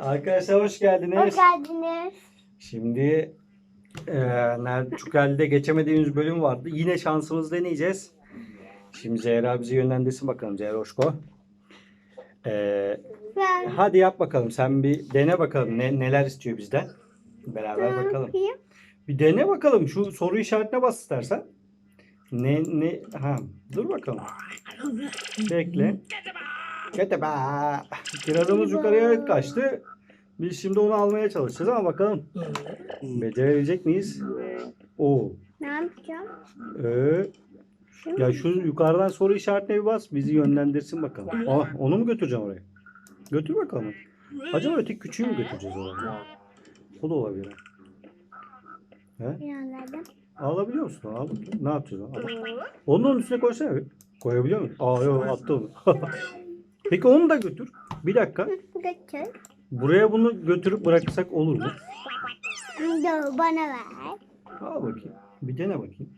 Arkadaşlar hoş geldiniz. Hoş geldiniz. Şimdi e, nerede Çukur'da geçemediğimiz bölüm vardı. Yine şansımız deneyeceğiz. Şimdi Zehra bizi yönlendirsin bakalım Zehra Hoşko. E, Ben hadi yap bakalım. Sen bir dene bakalım ne, neler istiyor bizden. Beraber ne bakalım. yapayım? Bir dene bakalım. Şu soru işaretine bas istersen. Ne ne ha dur bakalım. Bekle. Keteba. Kirazımız yukarıya kaçtı. Biz şimdi onu almaya çalışacağız ama bakalım. Becerebilecek miyiz? Oo. Ne yapacağım? Ee, ya şu yukarıdan soru işaretine bir bas. Bizi yönlendirsin bakalım. Aa, onu mu götüreceğim oraya? Götür bakalım. Acaba öteki küçüğü mü götüreceğiz oraya? O da olabilir. He? Alabiliyor musun? Al. Ne yapacağız? Al. Onun üstüne koysana. Koyabiliyor musun? Aa yok attı onu. Peki onu da götür. Bir dakika. Götür. Buraya bunu götürüp bıraksak olur mu? Dur bana ver. Al bakayım. Bir dene bakayım.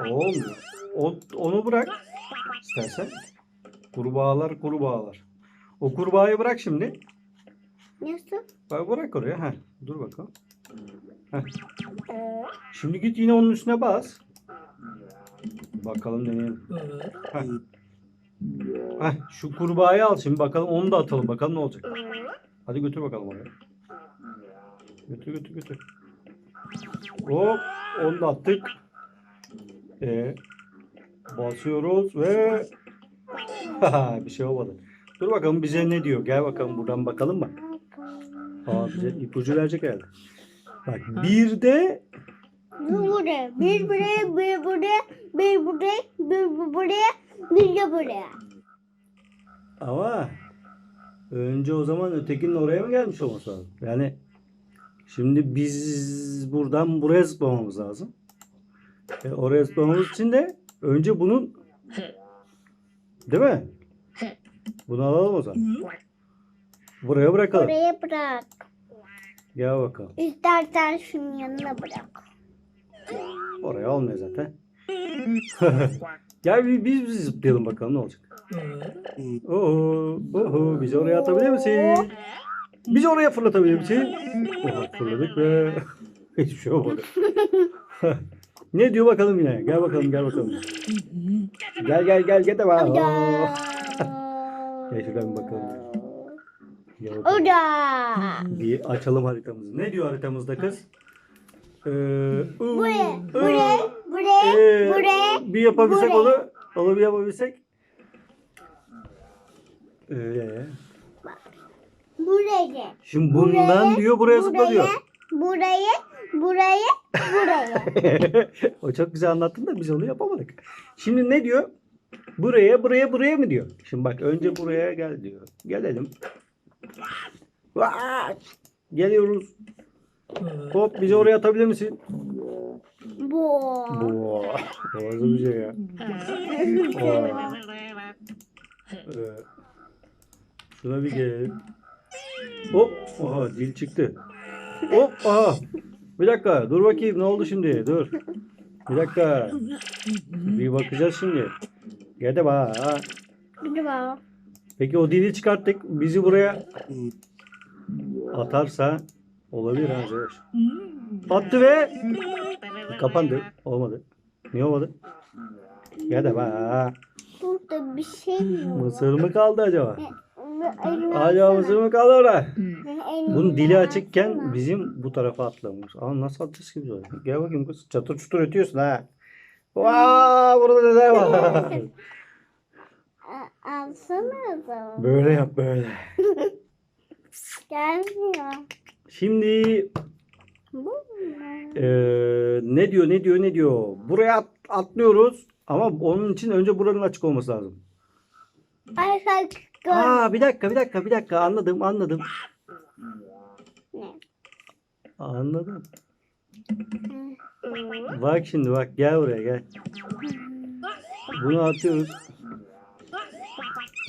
Olmuyor. O, onu bırak. İstersen. Kurbağalar kurbağalar. O kurbağayı bırak şimdi. Nasıl? Bak bırak oraya. Heh. Dur bakalım. Heh. Şimdi git yine onun üstüne bas. Bakalım deneyelim. Heh. Heh, şu kurbağayı al şimdi bakalım onu da atalım bakalım ne olacak. Hadi götür bakalım oraya. Götür götür götür. Hop onu da attık. Ee, basıyoruz ve bir şey olmadı. Dur bakalım bize ne diyor. Gel bakalım buradan bakalım mı? Aa bize ipucu verecek herhalde. Bak bir de Bir buraya, bir buraya, bir buraya, bir buraya, bir buraya, de buraya. Ama önce o zaman ötekinin oraya mı gelmiş olması lazım? Yani şimdi biz buradan buraya zıplamamız lazım. E, oraya zıplamamız için de önce bunun değil mi? Bunu alalım o zaman. Buraya bırakalım. Buraya bırak. Gel bakalım. İstersen şunun yanına bırak. Oraya olmuyor zaten. Gel bir biz, biz zıplayalım bakalım ne olacak. Oho, oho, bizi oraya atabilir misin? Bizi oraya fırlatabilir misin? Oha, fırladık ve hiçbir şey olmadı. ne diyor bakalım yine? Gel bakalım, gel bakalım. Gel gel gel gel de var. Gel şuradan bir bakalım. Gel bakalım. Bir açalım haritamızı. Ne diyor haritamızda kız? Ee, Buraya, buraya, buraya, Ee, buraya. bir yapabilsek buraya. onu, onu bir yapabilsek. Öyle. Buraya. Şimdi bundan diyor buraya zıpla diyor. Buraya, buraya, buraya. o çok güzel anlattın da biz onu yapamadık. Şimdi ne diyor? Buraya, buraya, buraya mı diyor? Şimdi bak önce buraya gel diyor. Gelelim. Geliyoruz. Hop bizi oraya atabilir misin? Bu. Bu. Boğazı bir şey ya. Ee, Şuna bir gel. Hop. Oha dil çıktı. Hop. Aha. Bir dakika. Dur bakayım. Ne oldu şimdi? Dur. Bir dakika. Bir bakacağız şimdi. Gel de bak. Bir bak. Peki o dili çıkarttık. Bizi buraya atarsa olabilir ha Zeynep. Attı ve kapandı. Olmadı. Niye olmadı? Gel de bak. Burada bir şey mi var? Mısır mı kaldı acaba? Acaba mısır mı kaldı orada? Bunun dili açıkken bizim bu tarafa atlamış. Aa nasıl atacağız ki biz oraya? Gel bakayım kız. Çatır çutur ötüyorsun ha. Vaa burada neler var? Alsana o zaman. böyle yap böyle. Gelmiyor. Şimdi eee, ne diyor ne diyor ne diyor? Buraya at- atlıyoruz ama onun için önce buranın açık olması lazım. Aa bir dakika bir dakika bir dakika anladım anladım. Ne? Anladım. Bak şimdi bak gel buraya gel. Bunu atıyoruz.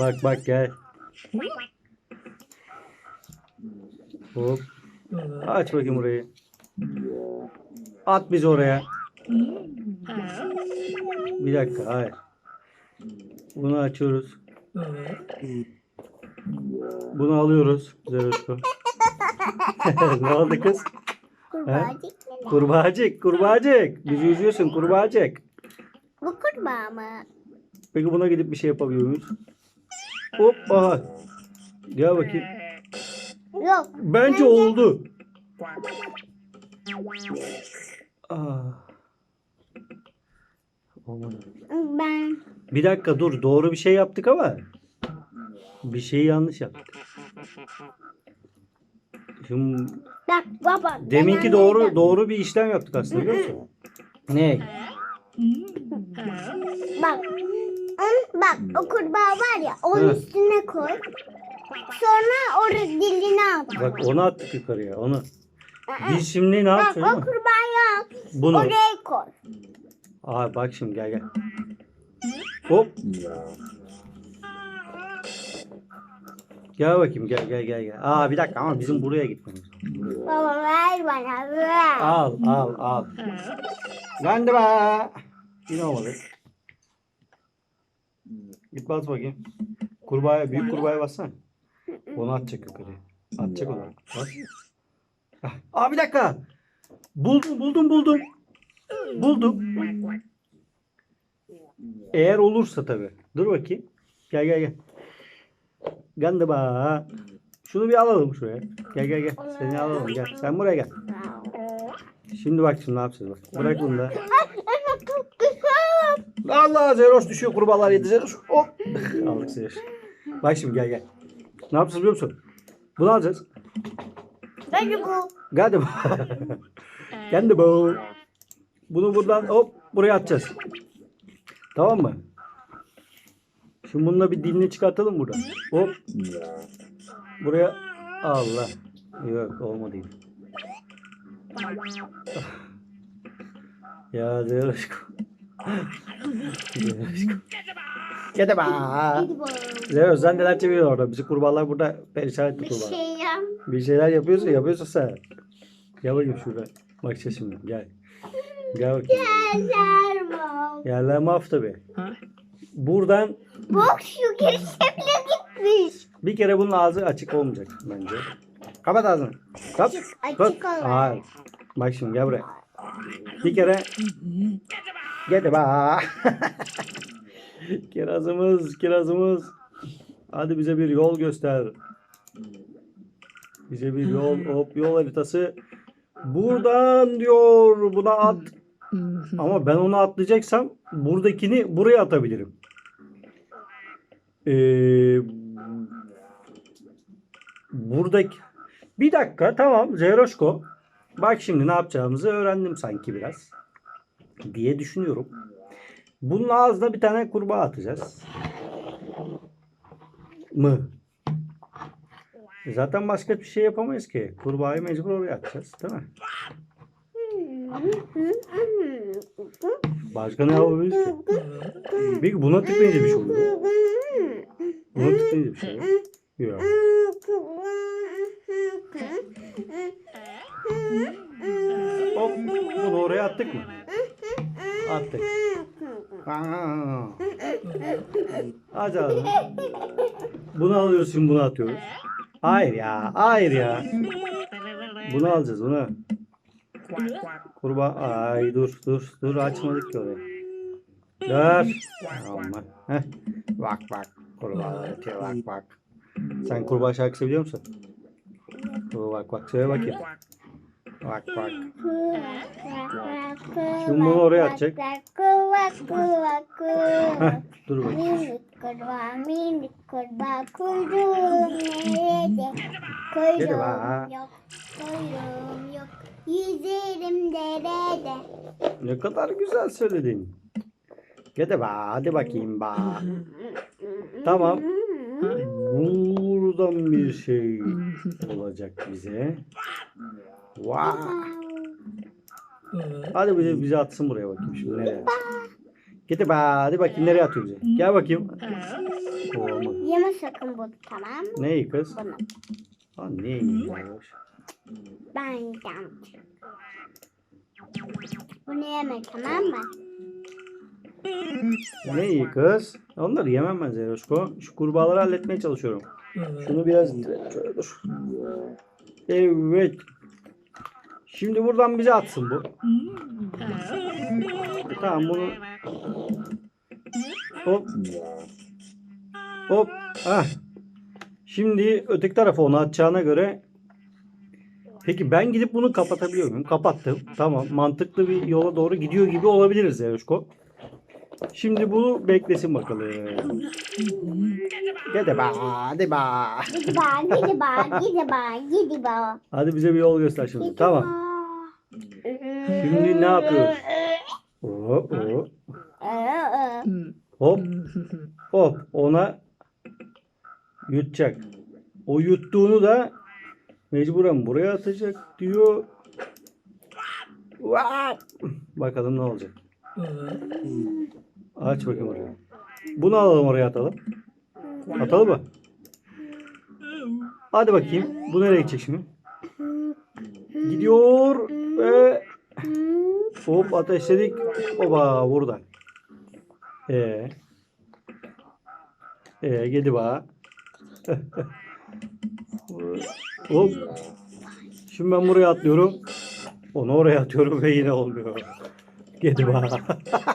Bak bak gel. Hop. Aç bakayım orayı. At bizi oraya. Bir dakika hayır. Bunu açıyoruz. Bunu alıyoruz. Zeroşko. ne oldu kız? Kurbağacık? Kurbağacık, kurbağacık. Bizi üzüyorsun kurbağacık. Bu kurbağa mı? Peki buna gidip bir şey yapabiliyor muyuz? Hop aha. Gel bakayım. Yok. Bence oldu. Aa. Olmadı. Ben Bir dakika dur. Doğru bir şey yaptık ama bir şeyi yanlış yaptık. Şimdi bak baba. deminki doğru doğru bir işlem yaptık aslında biliyor musun? Ne? Bak. Hı, Bak o kurbağa var ya onun üstüne koy. Sonra orada dilini at. Bak onu attık yukarıya. Onu. Biz şimdi ne Bak yapacağız? o musun? kurbağayı al. Bunu. Oraya koy. Aa bak şimdi gel gel. Hop. Gel bakayım gel gel gel gel. Aa bir dakika ama bizim buraya gitmemiz. Baba ver bana ver. Al al al. Lan de be. Yine olmadı. Git bas bakayım. Kurbağaya, büyük kurbağaya bassana. Onu atacak yukarıya. Atacak onu. Bas. Ah, Aa bir dakika. Buldum buldum buldum. Buldum. Eğer olursa tabi. Dur bakayım. Gel gel gel. Gandıba. Şunu bir alalım şuraya. Gel gel gel. Seni alalım gel. Sen buraya gel. Şimdi bak şimdi ne yapacağız bak. Bırak bunu da. Allah Zeroş düşüyor kurbağalar yedi Zeroş. Hop. Aldık Zeroş. Bak şimdi gel gel. Ne yapacağız biliyor musun? Bunu alacağız. Bence bu. Gandıba. Gandıba. Bunu buradan hop buraya atacağız. Tamam mı? Şimdi bununla bir dilini çıkartalım buradan. Hop. Buraya. Allah. Yok olmadı. Ya Zeroşko. Zeroşko. Gede ba. Hadi bakalım. Zeroş sen neler çeviriyorsun orada? Bizi kurbağalar burada perişan etti Bir şey yap. Bir şeyler yapıyorsun yapıyorsun sen. Gel bakayım şurada. Bakacağız şimdi gel. Gel bakayım. Eller var. Yerler maf tabi. Buradan Bak şu girişe bile gitmiş. bir kere bunun ağzı açık olmayacak bence. Kapat ağzını. Kap. Açık, olarak. Hayır. Bak şimdi gel buraya. Bir kere. Gel ba. kirazımız, kirazımız. Hadi bize bir yol göster. Bize bir yol, hop yol haritası. Buradan diyor buna at. Ama ben onu atlayacaksam buradakini buraya atabilirim. Ee, buradaki bir dakika tamam Zeroşko. Bak şimdi ne yapacağımızı öğrendim sanki biraz. Diye düşünüyorum. Bunun ağzına bir tane kurbağa atacağız. Mı? Zaten başka bir şey yapamayız ki. Kurbağayı mecbur oraya atacağız değil mi? Başka ne yapabiliriz ki? Peki buna tıklayınca bir şey oluyor. Buna tıklayınca bir şey oluyor. Yok. Hop bunu oraya attık mı? Attık. Hadi abi. Bunu alıyoruz şimdi bunu atıyoruz. Hayır ya. Hayır ya. Bunu alacağız bunu. Kurbağa. Ay dur dur dur açmadık ki orayı. Dur. Aman. Heh. Bak bak. Kurbağa ötüyor bak bak. Sen kurbağa şarkısı biliyor musun? Dur bak bak söyle bakayım. Bak bak. Şimdi bunu oraya atacak. Dur bakayım. Kurbağa, minik kurbağa, kuyruğum nerede? Kuyruğum yok, kuyruğum yok. Yüzerim derede. Ne kadar güzel söyledin. Hadi ba, hadi bakayım ba. Tamam. Buradan bir şey olacak bize. Vay. Hadi bize, bize atsın buraya bakayım şimdi nereye. Gidi ba, hadi bakayım nereye atıyor bize. Gel bakayım. Olmadı. Yeme sakın bunu tamam mı? Neyi kız? Bunu. Ha neyi? Ben yiyeceğim. Bunu yeme tamam mı? Ne iyi kız. Onları yemem ben Zeroşko. Şu kurbağaları halletmeye çalışıyorum. Şunu biraz dur. Evet. Şimdi buradan bize atsın bu. Tamam bunu hop hop ah. Şimdi öteki tarafa onu atacağına göre Peki ben gidip bunu kapatabiliyor muyum? Kapattım. Tamam. Mantıklı bir yola doğru gidiyor gibi olabiliriz Zeroşko. Şimdi bunu beklesin bakalım. Hadi ba, hadi ba. Gidi ba, gidi ba, gidi ba, gidi ba. Hadi bize bir yol göster şimdi. Tamam. Şimdi ne yapıyoruz? Hop hop. Hop hop ona yutacak. O yuttuğunu da mecburen buraya atacak diyor. Bakalım ne olacak. Aç bakayım oraya. Bunu alalım oraya atalım. Atalım mı? Hadi bakayım. Bu nereye gidecek şimdi? Gidiyor ve hop ateşledik. Oba burada. Ee. Ee gidi ba. hop. Şimdi ben buraya atlıyorum. Onu oraya atıyorum ve yine olmuyor. Gidi ba.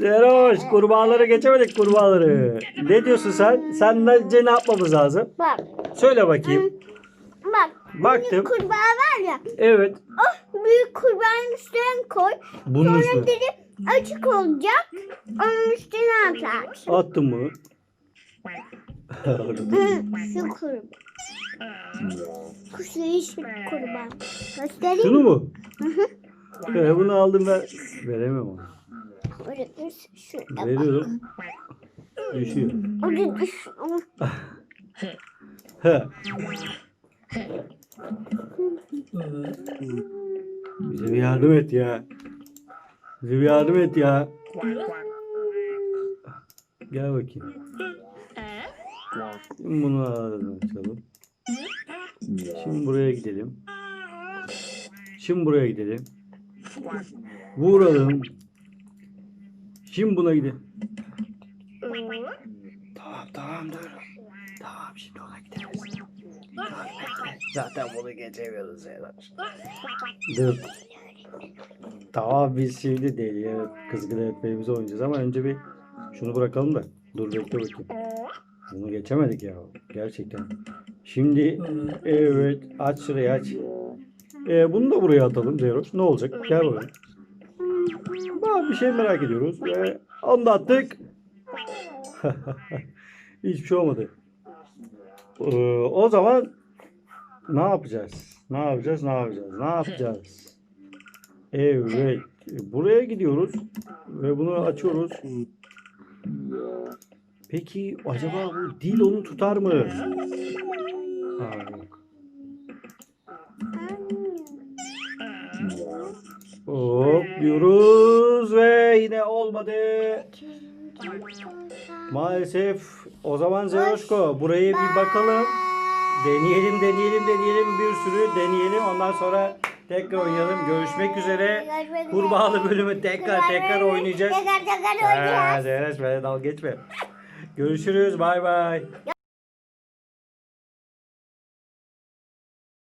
Zeroş kurbağaları geçemedik kurbağaları. Ne diyorsun sen? Sen bence ne yapmamız lazım? Bak, Söyle bakayım. bak. Baktım. Büyük kurbağa var ya. Evet. Oh, büyük kurbağanın üstüne koy. Bunun Sonra üstüne. deri açık olacak. Onun üstüne atarsın. Attım bunu. Hı, Şu kurbağa. Kuşlu yeşil kurbağa. Göstereyim Şunu mu? Ee, bunu aldım ben. Veremem onu. Orada şurada. Veriyorum. Düşüyor. Orada düş. He. Bize bir yardım et ya. Bize bir yardım et ya. Gel bakayım. Şimdi bunu ağzına açalım. Şimdi buraya gidelim. Şimdi buraya gidelim. Vuralım. Şimdi buna gidelim. Tamam tamam dur. Tamam şimdi ona gideriz. Tamam, bekle. Zaten bunu geçemiyoruz Zeynep. Dur. Tamam biz şimdi deliye kızgın etmeyimizi oynayacağız ama önce bir şunu bırakalım da. Dur bekle bakayım. Bunu geçemedik ya. Gerçekten. Şimdi evet aç şurayı aç. Ee, bunu da buraya atalım Zeros. Ne olacak? Gel bakalım. Bak bir şey merak ediyoruz. Ve onu da attık. Hiçbir şey olmadı. Ee, o zaman ne yapacağız? Ne yapacağız? Ne yapacağız? Ne yapacağız? Evet. Buraya gidiyoruz ve bunu açıyoruz. Peki acaba bu dil onu tutar mı? Ha, yok. Hop diyoruz ve yine olmadı. Maalesef o zaman Zeroşko burayı bir bakalım. Deneyelim deneyelim deneyelim bir sürü deneyelim ondan sonra tekrar oynayalım. Görüşmek üzere. Kurbağalı bölümü tekrar tekrar oynayacağız. Tekrar tekrar Ha, oynayacağız. Böyle dalga geçme. Görüşürüz bay bay.